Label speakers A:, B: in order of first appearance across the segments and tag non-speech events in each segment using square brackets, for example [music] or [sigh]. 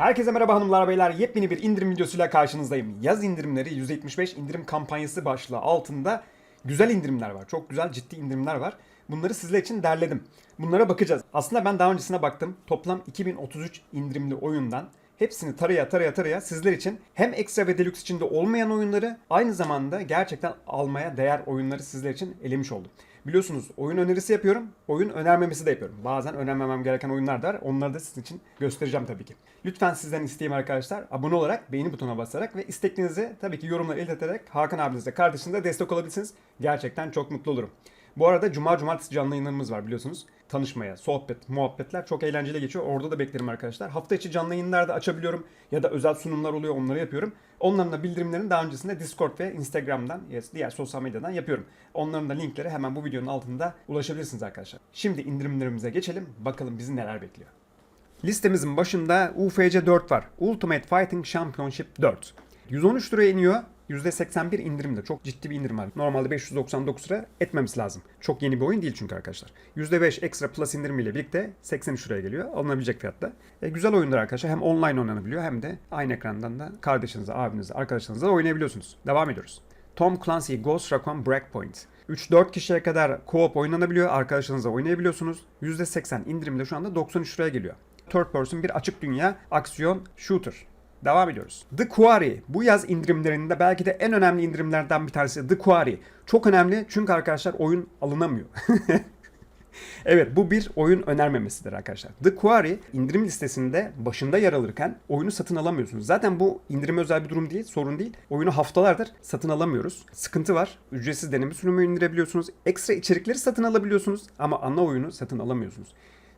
A: Herkese merhaba hanımlar beyler. Yepyeni bir indirim videosuyla karşınızdayım. Yaz indirimleri %75 indirim kampanyası başlığı altında güzel indirimler var. Çok güzel ciddi indirimler var. Bunları sizler için derledim. Bunlara bakacağız. Aslında ben daha öncesine baktım. Toplam 2033 indirimli oyundan hepsini taraya taraya taraya sizler için hem ekstra ve deluxe içinde olmayan oyunları aynı zamanda gerçekten almaya değer oyunları sizler için elemiş oldum. Biliyorsunuz oyun önerisi yapıyorum, oyun önermemesi de yapıyorum. Bazen önermemem gereken oyunlar da var. Onları da sizin için göstereceğim tabii ki. Lütfen sizden isteğim arkadaşlar abone olarak, beğeni butonuna basarak ve isteklerinizi tabii ki yorumlara ileterek Hakan abinize, kardeşinize destek olabilirsiniz. Gerçekten çok mutlu olurum. Bu arada cuma cumartesi canlı yayınlarımız var biliyorsunuz. Tanışmaya, sohbet, muhabbetler çok eğlenceli geçiyor. Orada da beklerim arkadaşlar. Hafta içi canlı yayınlar da açabiliyorum. Ya da özel sunumlar oluyor onları yapıyorum. Onların da bildirimlerini daha öncesinde Discord ve Instagram'dan, yes, diğer sosyal medyadan yapıyorum. Onların da linkleri hemen bu videonun altında ulaşabilirsiniz arkadaşlar. Şimdi indirimlerimize geçelim. Bakalım bizi neler bekliyor. Listemizin başında UFC 4 var. Ultimate Fighting Championship 4. 113 liraya iniyor. %81 indirimde. Çok ciddi bir indirim var. Normalde 599 lira etmemiz lazım. Çok yeni bir oyun değil çünkü arkadaşlar. %5 ekstra plus indirimiyle birlikte 83 liraya geliyor. Alınabilecek fiyatta. E, güzel oyundur arkadaşlar. Hem online oynanabiliyor hem de aynı ekrandan da kardeşinizle, abinizle, arkadaşlarınızla da oynayabiliyorsunuz. Devam ediyoruz. Tom Clancy Ghost Recon Breakpoint. 3-4 kişiye kadar co-op oynanabiliyor. Arkadaşlarınızla oynayabiliyorsunuz. %80 indirimde şu anda 93 liraya geliyor. Third person bir açık dünya aksiyon shooter. Devam ediyoruz. The Quarry. Bu yaz indirimlerinde belki de en önemli indirimlerden bir tanesi The Quarry. Çok önemli çünkü arkadaşlar oyun alınamıyor. [laughs] evet bu bir oyun önermemesidir arkadaşlar. The Quarry indirim listesinde başında yer alırken oyunu satın alamıyorsunuz. Zaten bu indirime özel bir durum değil, sorun değil. Oyunu haftalardır satın alamıyoruz. Sıkıntı var. Ücretsiz deneme sürümü indirebiliyorsunuz. Ekstra içerikleri satın alabiliyorsunuz ama ana oyunu satın alamıyorsunuz.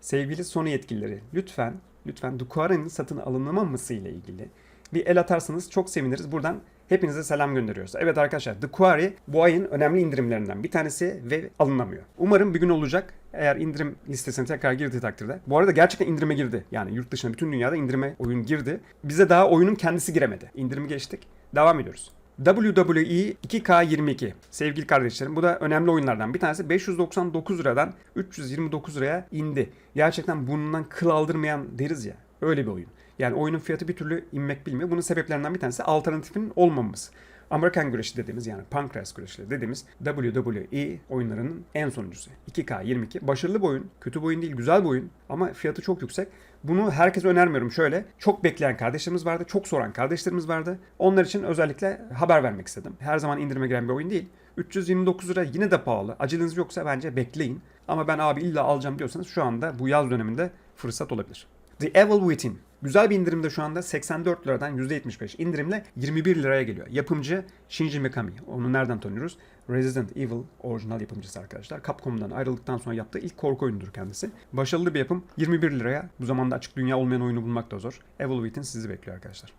A: Sevgili Sony yetkilileri lütfen lütfen The Quarry'nin satın alınamaması ile ilgili bir el atarsanız çok seviniriz. Buradan hepinize selam gönderiyoruz. Evet arkadaşlar The Quarry bu ayın önemli indirimlerinden bir tanesi ve alınamıyor. Umarım bir gün olacak. Eğer indirim listesine tekrar girdiği takdirde. Bu arada gerçekten indirime girdi. Yani yurt dışına bütün dünyada indirime oyun girdi. Bize daha oyunun kendisi giremedi. İndirimi geçtik. Devam ediyoruz. WWE 2K22 sevgili kardeşlerim bu da önemli oyunlardan bir tanesi 599 liradan 329 liraya indi. Gerçekten burnundan kıl aldırmayan deriz ya öyle bir oyun. Yani oyunun fiyatı bir türlü inmek bilmiyor. Bunun sebeplerinden bir tanesi alternatifinin olmaması. Amerikan güreşi dediğimiz yani pankreas güreşi dediğimiz WWE oyunlarının en sonuncusu. 2K22 başarılı bir oyun, kötü bir oyun değil, güzel bir oyun ama fiyatı çok yüksek. Bunu herkese önermiyorum şöyle. Çok bekleyen kardeşlerimiz vardı, çok soran kardeşlerimiz vardı. Onlar için özellikle haber vermek istedim. Her zaman indirime giren bir oyun değil. 329 lira yine de pahalı. Aceleniz yoksa bence bekleyin. Ama ben abi illa alacağım diyorsanız şu anda bu yaz döneminde fırsat olabilir. The Evil Within. Güzel bir indirimde şu anda 84 liradan %75 indirimle 21 liraya geliyor. Yapımcı Shinji Mikami. Onu nereden tanıyoruz? Resident Evil orijinal yapımcısı arkadaşlar. Capcom'dan ayrıldıktan sonra yaptığı ilk korku oyunudur kendisi. Başarılı bir yapım. 21 liraya. Bu zamanda açık dünya olmayan oyunu bulmak da zor. Evil Within sizi bekliyor arkadaşlar.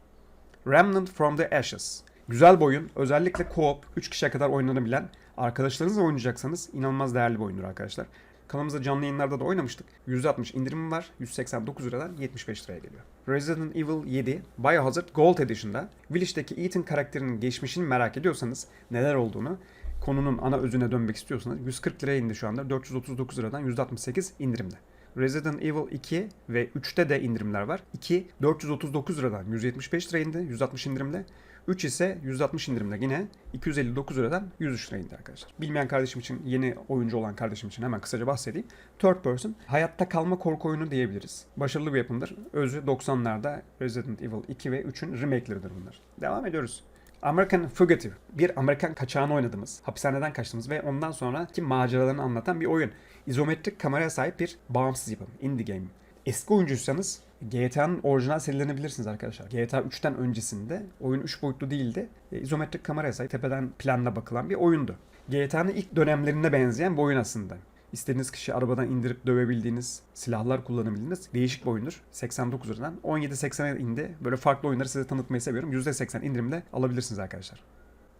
A: Remnant from the Ashes. Güzel bir oyun. Özellikle co-op 3 kişiye kadar oynanabilen arkadaşlarınızla oynayacaksanız inanılmaz değerli bir oyundur arkadaşlar. Kanalımızda canlı yayınlarda da oynamıştık. %60 indirimim var. 189 liradan 75 liraya geliyor. Resident Evil 7 Biohazard Gold Edition'da Village'deki Ethan karakterinin geçmişini merak ediyorsanız neler olduğunu konunun ana özüne dönmek istiyorsanız 140 liraya indi şu anda. 439 liradan 168 indirimde. Resident Evil 2 ve 3'te de indirimler var. 2 439 liradan 175 liraya indi. 160 indirimde. 3 ise 160 indirimde yine 259 liradan 103 liraya indi arkadaşlar. Bilmeyen kardeşim için, yeni oyuncu olan kardeşim için hemen kısaca bahsedeyim. Third person, hayatta kalma korku oyunu diyebiliriz. Başarılı bir yapımdır. Özü 90'larda Resident Evil 2 ve 3'ün remake'leridir bunlar. Devam ediyoruz. American Fugitive. Bir Amerikan kaçağını oynadığımız, hapishaneden kaçtığımız ve ondan sonraki maceralarını anlatan bir oyun. İzometrik kameraya sahip bir bağımsız yapım. Indie game. Eski oyuncuysanız GTA'nın orijinal serilerini bilirsiniz arkadaşlar. GTA 3'ten öncesinde oyun 3 boyutlu değildi. E, izometrik kameraya sahip tepeden planla bakılan bir oyundu. GTA'nın ilk dönemlerine benzeyen bir oyun aslında. İstediğiniz kişi arabadan indirip dövebildiğiniz, silahlar kullanabildiğiniz değişik bir oyundur. 89 liradan 17.80'e indi. Böyle farklı oyunları size tanıtmayı seviyorum. %80 indirimde alabilirsiniz arkadaşlar.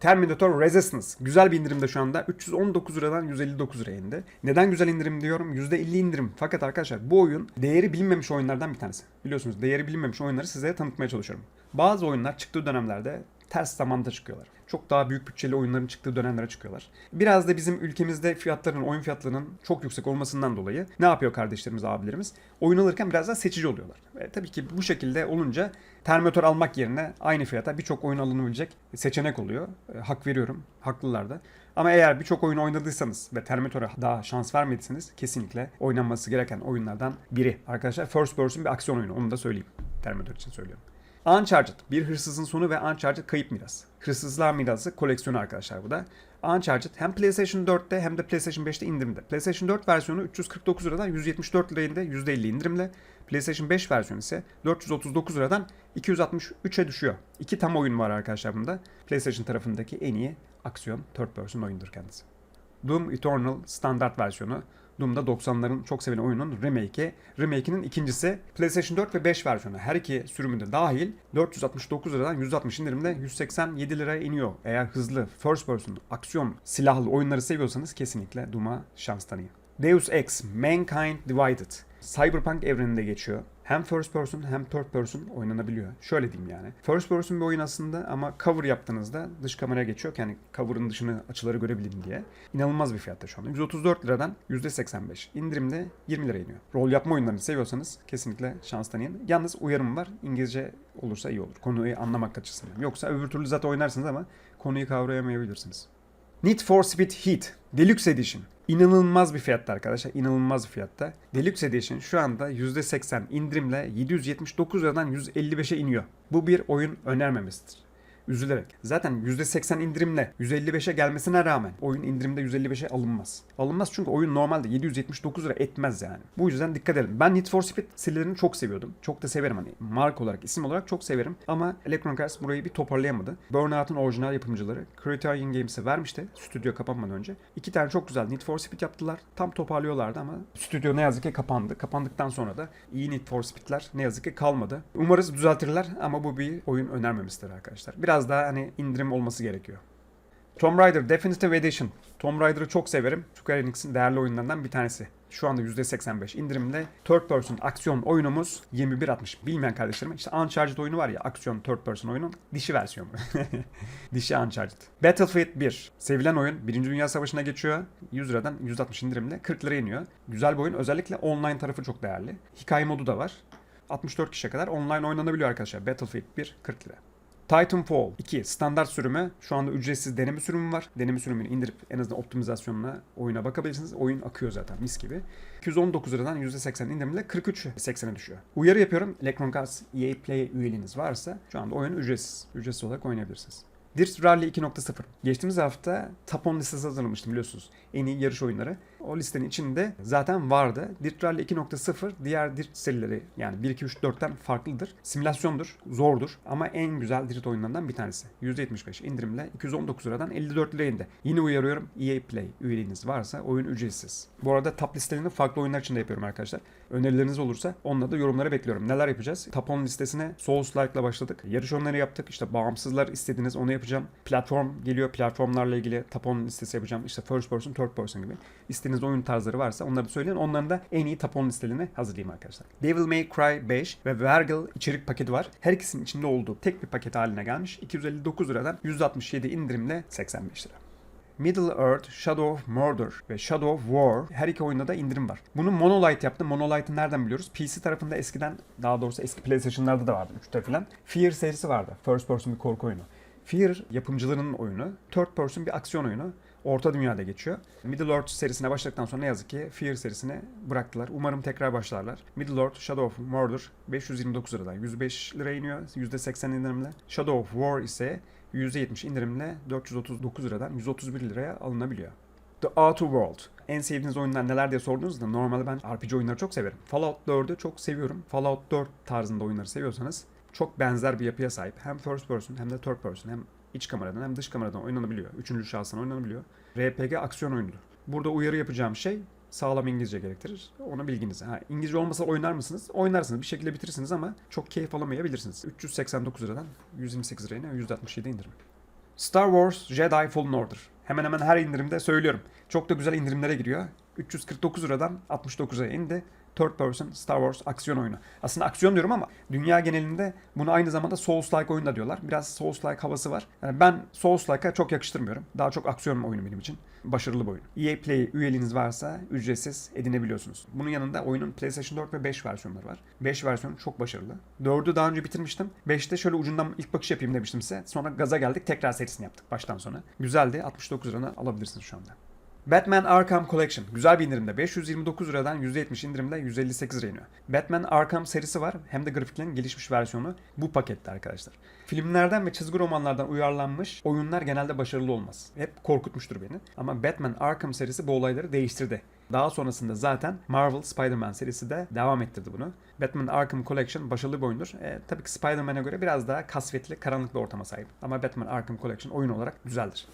A: Terminator Resistance. Güzel bir indirimde şu anda. 319 liradan 159 liraya indi. Neden güzel indirim diyorum? %50 indirim. Fakat arkadaşlar bu oyun değeri bilinmemiş oyunlardan bir tanesi. Biliyorsunuz değeri bilinmemiş oyunları size tanıtmaya çalışıyorum. Bazı oyunlar çıktığı dönemlerde ters zamanda çıkıyorlar. Çok daha büyük bütçeli oyunların çıktığı dönemlere çıkıyorlar. Biraz da bizim ülkemizde fiyatların, oyun fiyatlarının çok yüksek olmasından dolayı ne yapıyor kardeşlerimiz, abilerimiz? Oyun alırken biraz daha seçici oluyorlar. Ve tabii ki bu şekilde olunca Terminator almak yerine aynı fiyata birçok oyun alınabilecek seçenek oluyor. E, hak veriyorum, haklılar da. Ama eğer birçok oyun oynadıysanız ve Terminator'a daha şans vermediyseniz kesinlikle oynanması gereken oyunlardan biri. Arkadaşlar first person bir aksiyon oyunu onu da söyleyeyim. Terminator için söylüyorum. Uncharted bir hırsızın sonu ve Uncharted kayıp miras. Hırsızlar mirası koleksiyonu arkadaşlar bu da. Uncharted hem PlayStation 4'te hem de PlayStation 5'te indirimde. PlayStation 4 versiyonu 349 liradan 174 liraya indi %50 indirimle. PlayStation 5 versiyonu ise 439 liradan 263'e düşüyor. İki tam oyun var arkadaşlar bunda. PlayStation tarafındaki en iyi aksiyon third person oyundur kendisi. Doom Eternal standart versiyonu. Doom'da 90'ların çok sevilen oyunun remake'i. Remake'inin ikincisi PlayStation 4 ve 5 versiyonu. Her iki sürümünde dahil 469 liradan 160 indirimde 187 liraya iniyor. Eğer hızlı first person aksiyon silahlı oyunları seviyorsanız kesinlikle Doom'a şans tanıyın. Deus Ex Mankind Divided. Cyberpunk evreninde geçiyor. Hem first person hem third person oynanabiliyor. Şöyle diyeyim yani. First person bir oyun aslında ama cover yaptığınızda dış kameraya geçiyor. Yani cover'ın dışını açıları görebilin diye. İnanılmaz bir fiyatta şu anda. 134 liradan %85. indirimde 20 lira iniyor. Rol yapma oyunlarını seviyorsanız kesinlikle şans tanıyın. Yalnız uyarım var. İngilizce olursa iyi olur. Konuyu anlamak açısından. Yoksa öbür türlü zaten oynarsınız ama konuyu kavrayamayabilirsiniz. Need for Speed Heat Deluxe Edition. İnanılmaz bir fiyatta arkadaşlar. İnanılmaz bir fiyatta. Deluxe Edition şu anda %80 indirimle 779 liradan 155'e iniyor. Bu bir oyun önermemesidir. Üzülerek. Zaten %80 indirimle 155'e gelmesine rağmen oyun indirimde 155'e alınmaz. Alınmaz çünkü oyun normalde 779 lira etmez yani. Bu yüzden dikkat edin. Ben Need for Speed serilerini çok seviyordum. Çok da severim hani marka olarak, isim olarak çok severim. Ama Electronic Arts burayı bir toparlayamadı. Burnout'un orijinal yapımcıları Criterion Games'e vermişti stüdyo kapanmadan önce. İki tane çok güzel Need for Speed yaptılar. Tam toparlıyorlardı ama stüdyo ne yazık ki kapandı. Kapandıktan sonra da iyi Need for Speed'ler ne yazık ki kalmadı. Umarız düzeltirler ama bu bir oyun önermemesidir arkadaşlar. Biraz daha hani indirim olması gerekiyor. Tomb Raider Definitive Edition. Tomb Raider'ı çok severim. Square Enix'in değerli oyunlarından bir tanesi. Şu anda %85 indirimle third person aksiyon oyunumuz 21.60. Bilmeyen kardeşlerim işte Uncharted oyunu var ya aksiyon third person oyunun dişi versiyonu. [laughs] dişi Uncharted. Battlefield 1. Sevilen oyun. Birinci Dünya Savaşı'na geçiyor. 100 liradan 160 indirimle 40 liraya iniyor. Güzel bir oyun. Özellikle online tarafı çok değerli. Hikaye modu da var. 64 kişiye kadar online oynanabiliyor arkadaşlar. Battlefield 1 40 lira. Titanfall 2 standart sürümü. Şu anda ücretsiz deneme sürümü var. Deneme sürümünü indirip en azından optimizasyonuna oyuna bakabilirsiniz. Oyun akıyor zaten mis gibi. 219 liradan %80 indirimle 43.80'e düşüyor. Uyarı yapıyorum. Electronic Arts EA Play üyeliğiniz varsa şu anda oyun ücretsiz. Ücretsiz olarak oynayabilirsiniz. Dirt Rally 2.0. Geçtiğimiz hafta Top 10 listesi hazırlamıştım biliyorsunuz. En iyi yarış oyunları. O listenin içinde zaten vardı. Dirt Rally 2.0 diğer Dirt serileri yani 1, 2, 3, 4'ten farklıdır. Simülasyondur, zordur ama en güzel Dirt oyunlarından bir tanesi. %75 indirimle 219 liradan 54 liraya indi. Yine uyarıyorum EA Play üyeliğiniz varsa oyun ücretsiz. Bu arada top listelerini farklı oyunlar için de yapıyorum arkadaşlar. Önerileriniz olursa onları da yorumlara bekliyorum. Neler yapacağız? Top 10 listesine Souls Like'la başladık. Yarış oyunları yaptık. İşte bağımsızlar istediğiniz onu yapacağım. Platform geliyor. Platformlarla ilgili top 10 listesi yapacağım. İşte first person, third person gibi. İstediğiniz oyun tarzları varsa onları da söyleyin. Onların da en iyi top 10 listelerini hazırlayayım arkadaşlar. Devil May Cry 5 ve Vergil içerik paketi var. Her ikisinin içinde olduğu tek bir paket haline gelmiş. 259 liradan 167 indirimle 85 lira. Middle Earth, Shadow of Mordor ve Shadow of War her iki oyunda da indirim var. Bunu Monolight yaptı. Monolith'ı nereden biliyoruz? PC tarafında eskiden daha doğrusu eski PlayStation'larda da vardı 3'te falan. Fear serisi vardı. First person bir korku oyunu. Fear yapımcılarının oyunu. Third person bir aksiyon oyunu. Orta Dünya'da geçiyor. Middle Earth serisine başladıktan sonra ne yazık ki Fear serisini bıraktılar. Umarım tekrar başlarlar. Middle Earth Shadow of Mordor 529 liradan 105 liraya iniyor. %80 indirimle. Shadow of War ise %70 indirimle 439 liradan 131 liraya alınabiliyor. The Outer World. En sevdiğiniz oyunlar neler diye sorduğunuzda normalde ben RPG oyunları çok severim. Fallout 4'ü çok seviyorum. Fallout 4 tarzında oyunları seviyorsanız çok benzer bir yapıya sahip. Hem first person hem de third person hem iç kameradan hem dış kameradan oynanabiliyor. Üçüncü şahsına oynanabiliyor. RPG aksiyon oyunudur. Burada uyarı yapacağım şey sağlam İngilizce gerektirir. Ona bilginiz. Ha, İngilizce olmasa oynar mısınız? Oynarsınız. Bir şekilde bitirirsiniz ama çok keyif alamayabilirsiniz. 389 liradan 128 liraya %67 indirim. Star Wars Jedi Fallen Order. Hemen hemen her indirimde söylüyorum. Çok da güzel indirimlere giriyor. 349 liradan 69'a indi. Third person Star Wars aksiyon oyunu. Aslında aksiyon diyorum ama dünya genelinde bunu aynı zamanda Souls-like oyun da diyorlar. Biraz Souls-like havası var. Yani ben Souls-like'a çok yakıştırmıyorum. Daha çok aksiyon oyunu benim için. Başarılı bir oyun. EA Play üyeliğiniz varsa ücretsiz edinebiliyorsunuz. Bunun yanında oyunun PlayStation 4 ve 5 versiyonları var. 5 versiyonu çok başarılı. 4'ü daha önce bitirmiştim. 5'te şöyle ucundan ilk bakış yapayım demiştim size. Sonra gaza geldik tekrar serisini yaptık baştan sona. Güzeldi. 69 lirana alabilirsiniz şu anda. Batman Arkham Collection güzel bir indirimde 529 liradan %70 indirimde 158 liraya iniyor. Batman Arkham serisi var hem de grafiklerin gelişmiş versiyonu bu pakette arkadaşlar. Filmlerden ve çizgi romanlardan uyarlanmış oyunlar genelde başarılı olmaz. Hep korkutmuştur beni. Ama Batman Arkham serisi bu olayları değiştirdi. Daha sonrasında zaten Marvel Spider-Man serisi de devam ettirdi bunu. Batman Arkham Collection başarılı bir oyundur. E, tabii ki Spider-Man'e göre biraz daha kasvetli, karanlık bir ortama sahip. Ama Batman Arkham Collection oyun olarak güzeldir.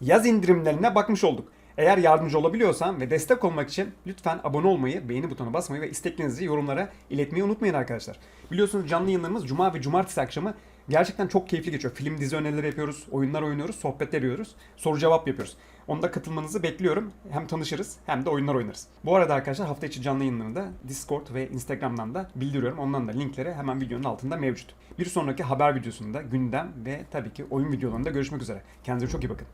A: Yaz indirimlerine bakmış olduk. Eğer yardımcı olabiliyorsam ve destek olmak için lütfen abone olmayı, beğeni butonuna basmayı ve isteklerinizi yorumlara iletmeyi unutmayın arkadaşlar. Biliyorsunuz canlı yayınlarımız cuma ve cumartesi akşamı gerçekten çok keyifli geçiyor. Film dizi önerileri yapıyoruz, oyunlar oynuyoruz, sohbet ediyoruz, soru cevap yapıyoruz. Onda katılmanızı bekliyorum. Hem tanışırız hem de oyunlar oynarız. Bu arada arkadaşlar hafta içi canlı yayınlarını da Discord ve Instagram'dan da bildiriyorum. Ondan da linkleri hemen videonun altında mevcut. Bir sonraki haber videosunda gündem ve tabii ki oyun videolarında görüşmek üzere. Kendinize çok iyi bakın.